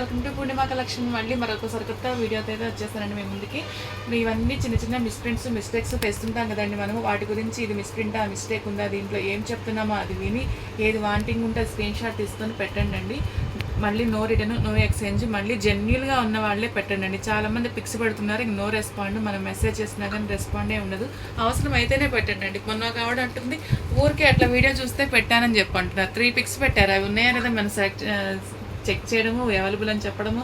Welcome to Purnima collection మళ్ళీ మరొకసారి కొత్త వీడియోతో అయితే వచ్చేసానండి మీ ముందుకి. ఇవన్నీ చిన్న చిన్న మిస్ప్రింట్స్ మిస్టేక్స్ తెస్తుంటాం కదండి మనము. వాటి గురించి ఇది మిస్ప్రింట్ ఆ మిస్టేక్ ఉందా దీంట్లో ఏం చెప్తున్నామో అది విని ఏది వాంటింగ్ ఉంటే స్క్రీన్ షాట్ తీసుకొని పెట్టండి అండి మళ్ళీ నో రిటర్న్ నో ఎక్స్చేంజ్ మళ్ళీ జెన్యున్గా ఉన్న వాళ్ళే పెట్టండి అండి చాలా మంది పిక్స్ పెడుతున్నారు ఇంక నో రెస్పాండ్ మనం మెసేజ్ చేసినా కానీ రెస్పాండే ఉండదు. అవసరం అయితేనే పెట్టండి అండి మొన్న కావడం అంటుంది ఊరికే అట్లా వీడియో చూస్తే పెట్టానని చెప్పంటున్నారు త్రీ పిక్స్ పెట్టారు. అవి ఉన్నాయా లేదా మన సెలెక్ట్ చెక్ చేయడము అవైలబుల్ అని చెప్పడము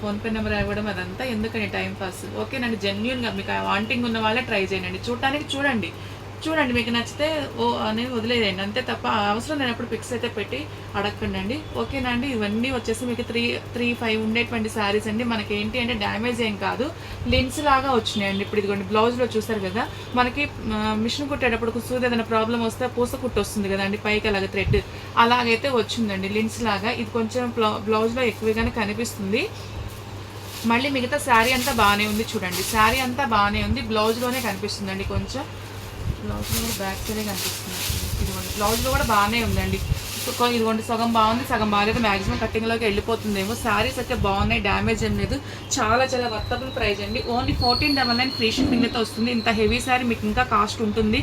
ఫోన్పే నెంబర్ ఇవ్వడం అదంతా ఎందుకని టైం పాస్? ఓకేనండి జెన్యున్గా మీకు వాంటింగ్ ఉన్న వాళ్ళే ట్రై చేయండి. చూడటానికి చూడండి. చూడండి మీకు నచ్చితే ఓ అనేది వదిలేదండి అంతే తప్ప అవసరం లేనప్పుడు పిక్స్ అయితే పెట్టి అడగకండి అండి ఓకేనా అండి? ఇవన్నీ వచ్చేసి మీకు త్రీ త్రీ ఫైవ్ ఉండేటువంటి శారీస్ అండి. మనకి ఏంటి అంటే డ్యామేజ్ ఏం కాదు. లిన్స్ లాగా వచ్చినాయండి. ఇప్పుడు ఇదిగోండి బ్లౌజ్లో చూసారు కదా మనకి మిషన్ కుట్టేటప్పుడు సూది ఏదైనా ప్రాబ్లం వస్తే పూస కుట్టు వస్తుంది కదండి పైకి అలాగ థ్రెడ్ అలాగైతే వచ్చిందండి లిన్స్ లాగా. ఇది కొంచెం బ్లౌజ్లో ఎక్కువగానే కనిపిస్తుంది. మళ్ళీ మిగతా శారీ అంతా బాగానే ఉంది చూడండి. శారీ అంతా బాగానే ఉంది. బ్లౌజ్లోనే కనిపిస్తుందండి కొంచెం. బ్లౌజ్లో కూడా బ్యాక్ సైడే కనిపిస్తుంది. ఇదిగోండి బ్లౌజ్లో కూడా బాగానే ఉందండి. ఇదిగోండి సగం బాగుంది సగం బాగాలేదు. మ్యాక్సిమం కట్టింగ్లోకి వెళ్ళిపోతుందేమో. శారీస్ అయితే బాగున్నాయి డ్యామేజ్ ఏం లేదు. చాలా చాలా వర్తబుల్ ప్రైస్ అండి. Only fourteen double nine free shipping అయితే వస్తుంది. ఇంత హెవీ శారీ మీకు ఇంకా కాస్ట్ ఉంటుంది.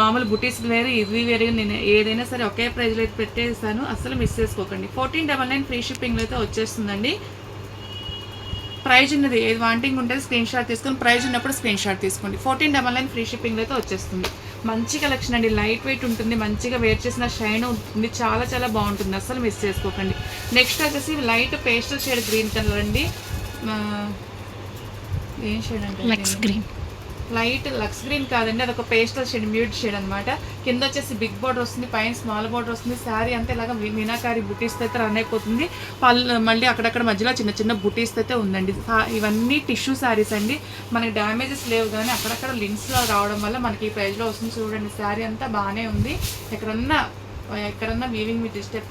మామూలు బుటీస్ వేరు ఇవి వేరు. నేను ఏదైనా సరే ఒకే ప్రైస్లో అయితే పెట్టేస్తాను. అసలు మిస్ చేసుకోకండి. ఫోర్టీన్ డబల్ నైన్ ఫ్రీ షిప్పింగ్లో అయితే వచ్చేస్తుందండి. ప్రైజ్ ఉన్నది ఏది వాంటింగ్ ఉంటుంది స్క్రీన్ షాట్ తీసుకొని ప్రైజ్ ఉన్నప్పుడు స్క్రీన్ షాట్ తీసుకోండి. Fourteen double nine free shipping అయితే వచ్చేస్తుంది. మంచి కలెక్షన్ అండి. లైట్ వెయిట్ ఉంటుంది. మంచిగా వేర్ చేసిన షైన్ ఉంటుంది. చాలా చాలా బాగుంటుంది. అసలు మిస్ చేసుకోకండి. నెక్స్ట్ వచ్చేసి light pastel shade green colour అండి. ఏం షేడ్ అంటే lux green light lux green కాదండి అదొక పేస్టల్ షేడ్ మ్యూట్ షేడ్ అనమాట కింద వచ్చేసి బిగ్ బోర్డర్ వస్తుంది పైన స్మాల్ బోర్డర్ వస్తుంది. శారీ అంతా ఇలాగా మీనాకారి బుటీస్ అయితే రన్ అయిపోతుంది. పళ్ళు మళ్ళీ అక్కడక్కడ మధ్యలో చిన్న చిన్న బుటీస్ అయితే ఉందండి. ఇవన్నీ టిష్యూ శారీస్ అండి. మనకి డ్యామేజెస్ లేవు కానీ అక్కడక్కడ లింక్స్లో రావడం వల్ల మనకి ఈ ప్రైజ్లో వస్తుంది చూడండి. శారీ అంతా బాగానే ఉంది. ఎక్కడన్నా ఎక్కడన్నా వీవింగ్ మీ స్టెప్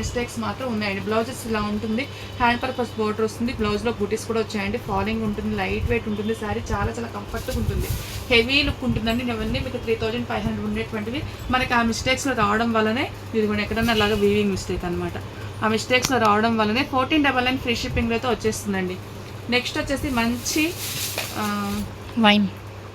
మిస్టేక్స్ మాత్రం ఉన్నాయండి. బ్లౌజెస్ ఇలా ఉంటుంది. హ్యాండ్ పర్పస్ బోర్డర్ వస్తుంది. బ్లౌజ్లో బూటీస్ కూడా వచ్చాయండి. ఫాలింగ్ ఉంటుంది. లైట్ వెయిట్ ఉంటుంది. శారీ చాలా చాలా కంఫర్ట్గా ఉంటుంది. హెవీ లుక్ ఉంటుందండి. ఇవన్నీ మీకు త్రీ థౌజండ్ ఫైవ్ హండ్రెడ్ ఉండేటువంటివి. మనకి ఆ మిస్టేక్స్లో రావడం వల్లనే ఇది కూడా ఎక్కడన్నా అలాగా వీవింగ్ మిస్టేక్ అనమాట ఆ మిస్టేక్స్లో రావడం వల్లనే ఫోర్టీన్ డబల్ నైన్ ఫ్రీ షిప్పింగ్లో అయితే వచ్చేస్తుందండి. నెక్స్ట్ వచ్చేసి మంచి వైన్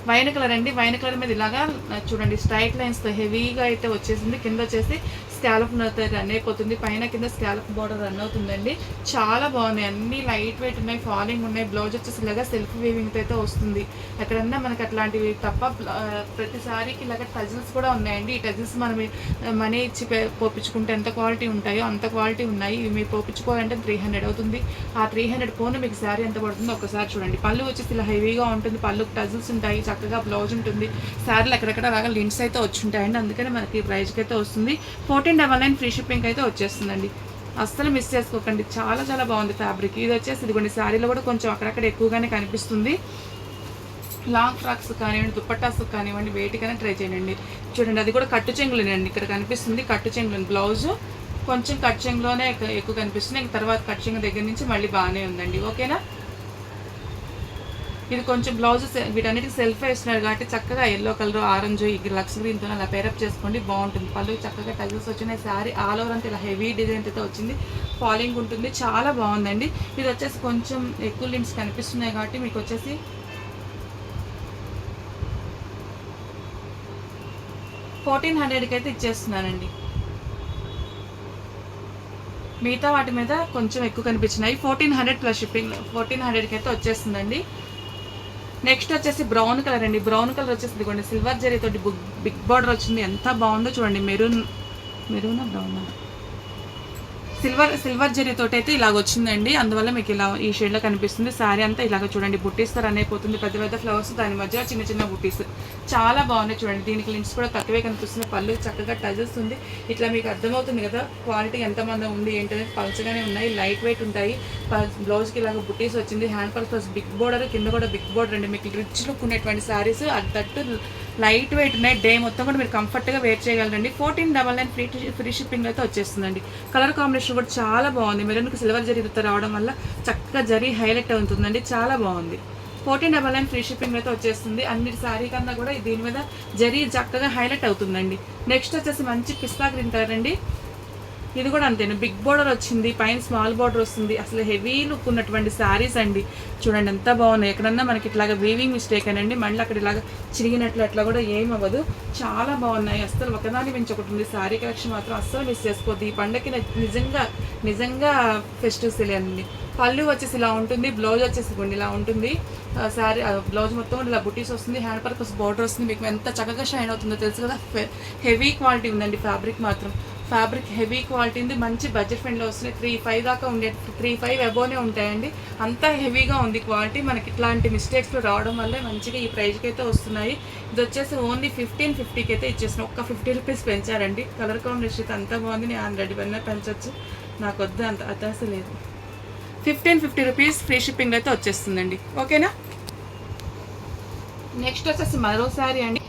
వైన్ కలర్ అండి. వైన్ కలర్ మీద ఇలాగా చూడండి స్ట్రైట్ లైన్స్తో హెవీగా అయితే వచ్చేసింది. కింద వచ్చేసి స్కాలప్ రన్ అయిపోతుంది. పైన కింద స్కాలప్ బోర్డర్ రన్ అవుతుందండి. చాలా బాగున్నాయి. అన్ని లైట్ వెయిట్ ఉన్నాయి ఫాలింగ్ ఉన్నాయి. బ్లౌజ్ వచ్చేసి ఇలాగా సెల్ఫ్ వీవింగ్తో అయితే వస్తుంది. ఎక్కడన్నా మనకి అట్లాంటివి తప్ప ఆ, ఇలాగ టజిల్స్ కూడా ఉన్నాయండి. ఈ టజిల్స్ మనం మనీ ఇచ్చి పోపించుకుంటే ఎంత క్వాలిటీ ఉంటాయో అంత క్వాలిటీ ఉన్నాయి. ఇవి మీరు పోపించుకోవాలంటే త్రీ హండ్రెడ్ అవుతుంది. ఆ త్రీ హండ్రెడ్ పోను మీకు శారీ ఎంత పడుతుందో ఒకసారి చూడండి. పళ్ళు వచ్చేసి ఇలా హెవీగా ఉంటుంది. పళ్ళుకు టజిల్స్ ఉంటాయి చక్కగా బ్లౌజ్ ఉంటుంది. శారీలు ఎక్కడెక్కడ రాగా లింక్స్ అయితే వచ్చి ఉంటాయండి. అందుకని మనకి ప్రైజ్కి అయితే వస్తుంది. Fourteen double nine free shipping అయితే వచ్చేస్తుందండి. అస్సలు మిస్ చేసుకోకండి. చాలా చాలా బాగుంది ఫ్యాబ్రిక్ ఇది వచ్చేసి ఇదిగోండి శారీలో కూడా కొంచెం అక్కడక్కడ ఎక్కువగానే కనిపిస్తుంది. లాంగ్ ఫ్రాక్స్ కానివ్వండి దుప్పట్టాస్ కానివ్వండి వేటికైనా ట్రై చేయండి. చూడండి అది కూడా కట్టు చెంగులేనండి. ఇక్కడ కనిపిస్తుంది కట్టు చెంగులు బ్లౌజ్ కొంచెం కట్ చెంగులోనే ఎక్కువ కనిపిస్తుంది. ఇంక తర్వాత కట్ చెంగు దగ్గర నుంచి మళ్ళీ బాగానే ఉందండి. ఓకేనా? ఇది కొంచెం బ్లౌజ్ వీటన్నిటికి సెల్ఫ్ వేస్తున్నారు కాబట్టి చక్కగా ఎల్లో కలర్ ఆరెంజ్ ఈ లక్స్ గ్రీన్తో అలా పేరప్ చేసుకోండి బాగుంటుంది. పళ్ళు చక్కగా టైల్స్ వచ్చినాయి శారీ ఆల్ ఓవర్ అంతా ఇలా హెవీ డిజైన్ అయితే వచ్చింది. ఫాలింగ్ ఉంటుంది చాలా బాగుందండి. ఇది వచ్చేసి కొంచెం ఎక్కువ లింట్స్ కనిపిస్తున్నాయి కాబట్టి మీకు వచ్చేసి ఫోర్టీన్ హండ్రెడ్కి అయితే ఇచ్చేస్తున్నానండి. మిగతా వాటి మీద కొంచెం ఎక్కువ కనిపించినాయి. Fourteen hundred plus shipping fourteen హండ్రెడ్కి అయితే వచ్చేస్తుందండి. నెక్స్ట్ వచ్చేసి బ్రౌన్ కలర్ అండి. బ్రౌన్ కలర్ వచ్చేసి ఇదిగోండి సిల్వర్ జరీ తోటి బిగ్ బార్డర్ వచ్చింది. ఎంత బాగుందో చూడండి. మెరూన్ మెరూనా బ్రౌనా? సిల్వర్ సిల్వర్ జరీ తోటి అయితే ఇలాగ వచ్చిందండి. అందువల్ల మీకు ఇలా ఈ షేడ్లో కనిపిస్తుంది. శారీ అంతా ఇలాగ చూడండి బుట్టీస్ రన్ అయిపోతుంది. పెద్ద పెద్ద ఫ్లవర్స్ దాని మధ్య చిన్న చిన్న బుట్టీస్ చాలా బాగున్నాయి చూడండి. దీనికి లింక్స్ కూడా తక్కువే కనిపిస్తుంది పళ్ళు చక్కగా టజల్స్ ఉంది. ఇట్లా మీకు అర్థమవుతుంది కదా క్వాలిటీ ఎంత ఎంతమంది ఉంది ఏంటనేది పల్చగానే ఉన్నాయి. లైట్ వెయిట్ ఉంటాయి. బ్లౌజ్కి ఇలాగ బుట్టీస్ వచ్చింది. హ్యాండ్ పర్పస్ బిగ్ బోర్డర్ కింద కూడా బిగ్ బోర్డర్ అండి. మీకు రిచ్ లుక్ ఉన్నటువంటి శారీస్ అద్దట్టు లైట్ వెయిట్ ఉన్నాయి డే మొత్తం కూడా మీరు కంఫర్ట్గా wear చేయగలరండి. Fourteen double nine free free shipping అయితే వచ్చేస్తుందండి. కలర్ కాంబినేషన్ కూడా చాలా బాగుంది. మెరూన్కి సిల్వర్ జరీతో రావడం వల్ల చక్కగా జరీ హైలైట్ అవుతుందండి. చాలా బాగుంది. Fourteen double nine free shipping అయితే వచ్చేస్తుంది. అన్ని శారీ కన్నా కూడా దీని మీద జరీ చక్కగా హైలైట్ అవుతుందండి. నెక్స్ట్ వచ్చేసి మంచి పిస్తా గ్రీన్ కలర్ అండి. ఇది కూడా అంతేను? బిగ్ బోర్డర్ వచ్చింది పైన స్మాల్ బోర్డర్ వస్తుంది. అసలు హెవీ లుక్ ఉన్నటువంటి శారీస్ అండి. చూడండి ఎంత బాగున్నాయి. ఎక్కడన్నా మనకి ఇట్లాగా వీవింగ్ మిస్టేక్ అనండి. మళ్ళీ అక్కడ ఇలాగ చిరిగినట్లు అట్లా కూడా ఏం అవ్వదు. చాలా బాగున్నాయి. అస్సలు ఒకదాని మించి ఒకటి ఉంది. శారీ కలెక్షన్ మాత్రం అస్సలు మిస్ చేసుకోవద్దు. ఈ పండగకి నిజంగా నిజంగా ఫెస్టివ్ సెలే అండి పళ్ళు వచ్చేసి ఇలా ఉంటుంది బ్లౌజ్ వచ్చేసి ఇలా ఉంటుంది. శారీ బ్లౌజ్ మొత్తం ఇలా బుటీస్ వస్తుంది. హ్యాండ్ పర్పస్ బార్డర్ వస్తుంది. మీకు ఎంత చక్కగా షైన్ అవుతుందో తెలుసు కదా? హెవీ క్వాలిటీ ఉందండి ఫ్యాబ్రిక్ మాత్రం. ఫ్యాబ్రిక్ హెవీ క్వాలిటీ ఉంది మంచి బడ్జెట్ ఫ్రెండ్లో వస్తున్నాయి త్రీ ఫైవ్ దాకా ఉండే త్రీ ఫైవ్ అబోనే ఉంటాయండి. అంతా హెవీగా ఉంది క్వాలిటీ. మనకి ఇట్లాంటి మిస్టేక్స్లో రావడం వల్లే మంచిగా ఈ ప్రైస్కి అయితే వస్తున్నాయి. ఇది వచ్చేసి ఓన్లీ ఫిఫ్టీన్ ఫిఫ్టీకి అయితే ఇచ్చేసిన ఒక్క ఫిఫ్టీ రూపీస్ పెంచారండి. కలర్ కాంబినేషన్ అయితే అంతా బాగుంది. నేను హండ్రెడ్ పైన పెంచవచ్చు నాకు వద్దు అంత అత్యాస లేదు. Fifteen fifty rupees free shipping అయితే వచ్చేస్తుందండి. ఓకేనా? నెక్స్ట్ వచ్చేసి మరో శారీ అండి.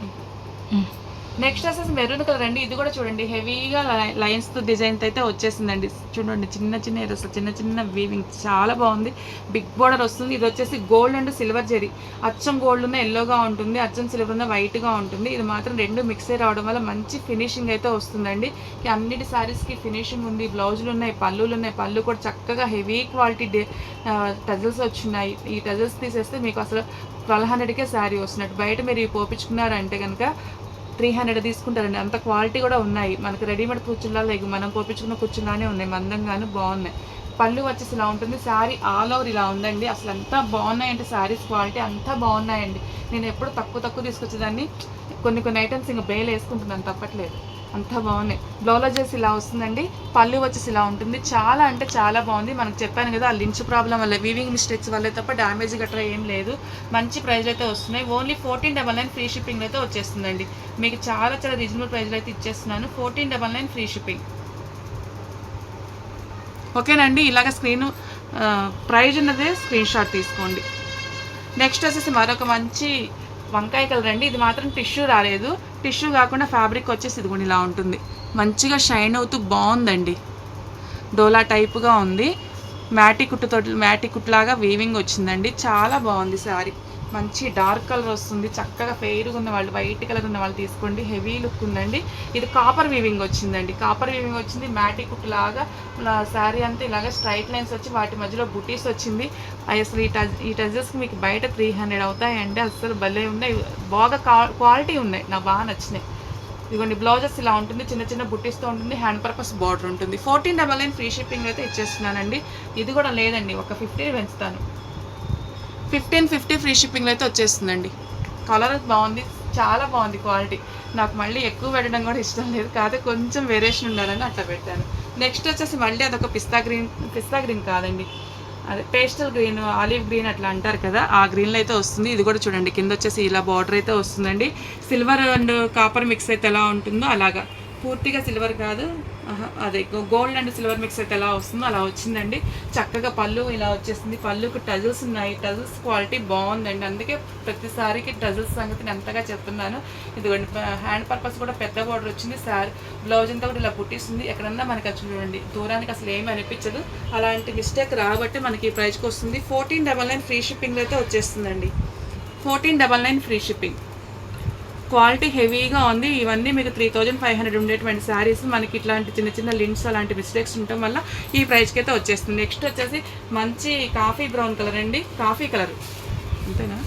నెక్స్ట్ వచ్చేసి మెరూన్ కలర్ అండి. ఇది కూడా చూడండి. హెవీగా లైన్స్తో డిజైన్ అయితే వచ్చేసిందండి. చూడండి చిన్న చిన్న ఎరస్ చిన్న చిన్న వీవింగ్ చాలా బాగుంది. బిగ్ బోర్డర్ వస్తుంది. ఇది వచ్చేసి గోల్డ్ అండ్ సిల్వర్ జరీ అచ్చం గోల్డ్ ఉన్న ఎల్లోగా ఉంటుంది. అచ్చం సిల్వర్ ఉన్న వైట్గా ఉంటుంది. ఇది మాత్రం రెండు మిక్స్ అయి రావడం వల్ల మంచి ఫినిషింగ్ అయితే వస్తుందండి. అన్నిటి sarees కి ఫినిషింగ్ ఉంది. బ్లౌజులు ఉన్నాయి పళ్ళులు ఉన్నాయి. పళ్ళు కూడా చక్కగా హెవీ క్వాలిటీ టజల్స్ వచ్చినాయి. ఈ టజల్స్ తీసేస్తే మీకు అసలు ట్వెల్వ్ హండ్రెడ్కే శారీ వస్తున్నట్టు. బయట మీరు పోపించుకున్నారంటే కనుక త్రీ హండ్రెడ్ తీసుకుంటారండి. అంత క్వాలిటీ కూడా ఉన్నాయి. మనకి రెడీమేడ్ కుర్చీలా లేవు మనం కోపించుకున్న కుర్చీలానే ఉన్నాయి. మందంగాను బాగున్నాయి. పళ్ళు వచ్చేసి ఇలా ఉంటుంది. శారీ ఆల్ ఓవర్ ఇలా ఉందండి. అసలు అంతా బాగున్నాయంటే శారీస్ క్వాలిటీ అంతా బాగున్నాయండి. నేను ఎప్పుడు తక్కువ తక్కువ తీసుకొచ్చేదాన్ని. కొన్ని కొన్ని ఐటమ్స్ ఇంకా బేలు వేసుకుంటున్నాను తప్పట్లేదు. అంతా బాగున్నాయి బ్లౌజ్ వచ్చేసి ఇలా వస్తుందండి. పళ్ళు వచ్చేసి ఇలా ఉంటుంది. చాలా అంటే చాలా బాగుంది. మనకు చెప్పాను కదా ఆ లించ్ ప్రాబ్లం వల్ల వీవింగ్ మిస్టేక్స్ వల్లే తప్ప డ్యామేజ్ గట్రా ఏం లేదు. మంచి ప్రైజ్లు అయితే వస్తున్నాయి. Only fourteen double nine free shipping అయితే వచ్చేస్తుందండి. మీకు చాలా చాలా రీజనబుల్ ప్రైజ్లు అయితే ఇచ్చేస్తున్నాను. Fourteen double nine free shipping ఓకేనండి. ఇలాగ స్క్రీన్ ప్రైజ్ ఉన్నదే స్క్రీన్ షాట్ తీసుకోండి. నెక్స్ట్ వచ్చేసి మరొక మంచి వంకాయ కలర్ అండి. ఇది మాత్రం టిష్యూ రాలేదు. టిష్యూ కాకుండా ఫ్యాబ్రిక్ వచ్చేసి ఇది కూడా ఇలా ఉంటుంది. మంచిగా షైన్ అవుతూ బాగుందండి. డోలా టైప్గా ఉంది. మ్యాటి కుట్టుతో మ్యాటి కుట్టులాగా వీవింగ్ వచ్చిందండి. చాలా బాగుంది శారీ. మంచి డార్క్ కలర్ వస్తుంది చక్కగా ఫెయిర్గా ఉన్న వాళ్ళు వైట్ కలర్ ఉన్న వాళ్ళు తీసుకోండి హెవీ లుక్ ఉందండి. ఇది కాపర్ వీవింగ్ వచ్చిందండి. కాపర్ వీవింగ్ వచ్చింది మ్యాటి కుట్టు లాగా శారీ అంతా ఇలాగ స్ట్రైట్ లైన్స్ వచ్చి వాటి మధ్యలో బుటీస్ వచ్చింది. అసలు ఈ టజ్ ఈ టజెస్కి మీకు బయట త్రీ హండ్రెడ్ అవుతాయండి అసలు భలే ఉన్నాయి. బాగా క్వాలిటీ ఉన్నాయి నాకు బాగా నచ్చినాయి. ఇదిగోండి బ్లౌజెస్ ఇలా ఉంటుంది చిన్న చిన్న బుట్టీస్తో ఉంటుంది హ్యాండ్ పర్పస్ బార్డర్ ఉంటుంది. Fourteen double nine free shipping అయితే ఇచ్చేస్తున్నానండి. ఇది కూడా లేదండి ఒక ఫిఫ్టీ పెంచుతాను. ఫిఫ్టీన్ ఫిఫ్టీ ఫ్రీ షిప్పింగ్లో అయితే వచ్చేస్తుందండి. కలర్ బాగుంది. చాలా బాగుంది క్వాలిటీ. నాకు మళ్ళీ ఎక్కువ పెట్టడం కూడా ఇష్టం లేదు. కాదు కొంచెం వేరియేషన్ ఉండాలని అట్లా పెట్టాను. నెక్స్ట్ వచ్చేసి మళ్ళీ అదొక పిస్తా గ్రీన్ పిస్తా గ్రీన్ కాదండి. అదే పేస్టల్ గ్రీన్ ఆలివ్ గ్రీన్ అట్లా అంటారు కదా ఆ గ్రీన్లో అయితే వస్తుంది. ఇది కూడా చూడండి. కింద వచ్చేసి ఇలా బార్డర్ అయితే వస్తుందండి. సిల్వర్ అండ్ కాపర్ మిక్స్ అయితే ఎలా ఉంటుందో అలాగా. పూర్తిగా సిల్వర్ కాదు. అదే గోల్డ్ అండ్ సిల్వర్ మిక్స్ అయితే ఎలా వస్తుందో అలా వచ్చిందండి. చక్కగా పళ్ళు ఇలా వచ్చేసింది. పళ్ళుకి టజల్స్ ఉన్నాయి. టజల్స్ క్వాలిటీ బాగుందండి. అందుకే ప్రతిసారికి టజిల్స్ సంగతి నేను అంతగా చెప్తున్నాను. ఇదిగోండి హ్యాండ్ పర్పస్ కూడా పెద్ద బార్డర్ వచ్చింది. సార్ బ్లౌజ్ అంతా కూడా ఇలా పుట్టిస్తుంది ఎక్కడన్నా మనకి చూడండి. దూరానికి అసలు ఏమీ అనిపించదు. అలాంటి మిస్టేక్ రాబట్టి మనకి ఈ ప్రైస్కి వస్తుంది. Fourteen double nine free shipping అయితే వచ్చేస్తుందండి. Fourteen double nine free shipping. Quality హెవీగా ఉంది. ఇవన్నీ మీకు త్రీ థౌజండ్ ఫైవ్ హండ్రెడ్ ఉండేటువంటి శారీస్ మనకి ఇట్లాంటి చిన్న చిన్న లింక్స్ అలాంటి మిస్టేక్స్ ఉండటం వల్ల ఈ ప్రైస్కి అయితే వచ్చేస్తుంది. నెక్స్ట్ వచ్చేసి మంచి కాఫీ బ్రౌన్ కలర్ అండి. కాఫీ కలర్ అంతేనా?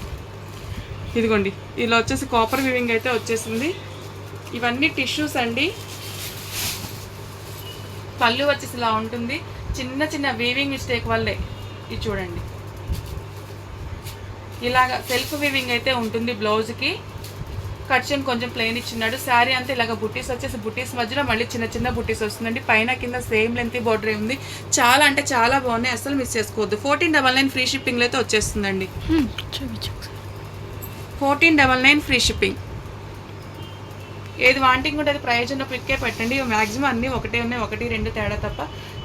ఇదిగోండి. ఇలా వచ్చేసి కాపర్ వివింగ్ అయితే వచ్చేసింది. ఇవన్నీ టిష్యూస్ అండి. పళ్ళు వచ్చేసి ఇలా ఉంటుంది. చిన్న చిన్న వీవింగ్ మిస్టేక్ వల్లే. ఇది చూడండి. ఇలాగ సెల్ఫ్ వీవింగ్ అయితే ఉంటుంది బ్లౌజ్కి కట్షన్ కొంచెం ప్లెయిన్ ఇచ్చినాడు శారీ అంతా ఇలాగ బుట్టీస్ వచ్చేసి బుట్టీస్ మధ్యలో మళ్ళీ చిన్న చిన్న బుట్టీస్ వస్తుందండి. పైన కింద సేమ్ లెంత్ బోర్డర్ ఉంది. చాలా అంటే చాలా బాగున్నాయి. అసలు మిస్ చేసుకోవద్దు. ఫోర్టీన్ డబల్ నైన్ ఫ్రీ షిప్పింగ్లో అయితే వచ్చేస్తుందండి. Fourteen double nine free shipping ఏది వాంటింగ్ ఉంటే అది ప్రైజ్ ఉన్న పిక్కే పెట్టండి. మ్యాక్సిమం అన్నీ ఒకటే ఉన్నాయి. ఒకటి రెండు తేడా తప్ప.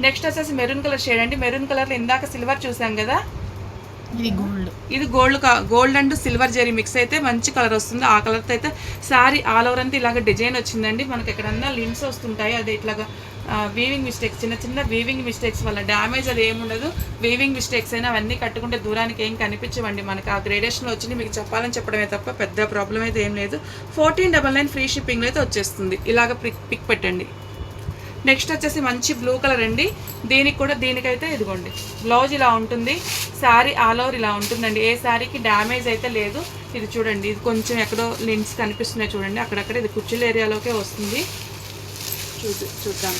నెక్స్ట్ వచ్చేసి మెరూన్ కలర్ షేడ్ అండి. మెరూన్ కలర్లో ఇందాక సిల్వర్ చూసాం కదా. ఇది గోల్డ్. ఇది gold gold and silver zari mix అయితే మంచి కలర్ వస్తుంది. ఆ కలర్తో అయితే శారీ ఆల్ ఓవర్ అంతా ఇలాగ డిజైన్ వచ్చిందండి. మనకి ఎక్కడన్నా లిమ్స్ వస్తుంటాయి. అది ఇట్లాగా వీవింగ్ మిస్టేక్స్ చిన్న చిన్న వీవింగ్ మిస్టేక్స్ వల్ల డ్యామేజ్ అది ఏముండదు వీవింగ్ మిస్టేక్స్ అయినా అవన్నీ కట్టుకుంటే దూరానికి ఏం కనిపించవండి మనకి. ఆ గ్రేడేషన్ వచ్చింది. మీకు చెప్పాలని చెప్పడమే తప్ప పెద్ద ప్రాబ్లం అయితే ఏం లేదు. ఫోర్టీన్ డబల్ నైన్ ఫ్రీ షిప్పింగ్లో అయితే వచ్చేస్తుంది. ఇలాగ పిక్ పిక్ పెట్టండి. నెక్స్ట్ వచ్చేసి మంచి బ్లూ కలర్ అండి. దీనికి కూడా దీనికైతే ఇదిగోండి. బ్లౌజ్ ఇలా ఉంటుంది. శారీ ఆల్ ఓవర్ ఇలా ఉంటుందండి. ఏ శారీకి డ్యామేజ్ అయితే లేదు. ఇది చూడండి. ఇది కొంచెం ఎక్కడో లిన్స్ కనిపిస్తున్నాయి చూడండి. అక్కడక్కడ ఇది కుచ్చుల ఏరియాలోకే వస్తుంది. చూసి చూద్దాం.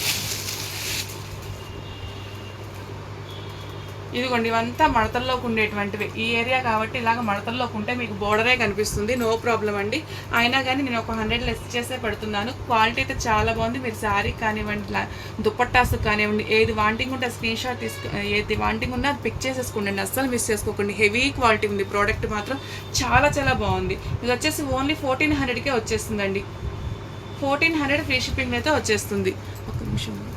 ఇదిగోండి ఇవంతా మడతల్లోకి ఉండేటువంటివి. ఈ ఏరియా కాబట్టి ఇలాగ మడతల్లోకి ఉంటే మీకు బోర్డరే కనిపిస్తుంది. నో ప్రాబ్లం అండి. అయినా కానీ నేను ఒక హండ్రెడ్ లెస్ చేసే పెడుతున్నాను. క్వాలిటీ అయితే చాలా బాగుంది. మీరు శారీ కానివ్వండి లా- కానివ్వండి ఏది వాంటింగ్ ఉంటే స్క్రీన్ షాట్ తీసుకు ఏది వాంటింగ్ ఉన్నా పిక్ చేసేసుకోండి. అస్సలు మిస్ చేసుకోకండి. హెవీ క్వాలిటీ ఉంది. ప్రోడక్ట్ మాత్రం చాలా చాలా బాగుంది. ఇది వచ్చేసి ఓన్లీ ఫోర్టీన్ హండ్రెడ్కే వచ్చేస్తుందండి. ఫోర్టీన్ హండ్రెడ్ ఫ్రీ షిప్పింగ్ అయితే వచ్చేస్తుంది. ఒక నిమిషం.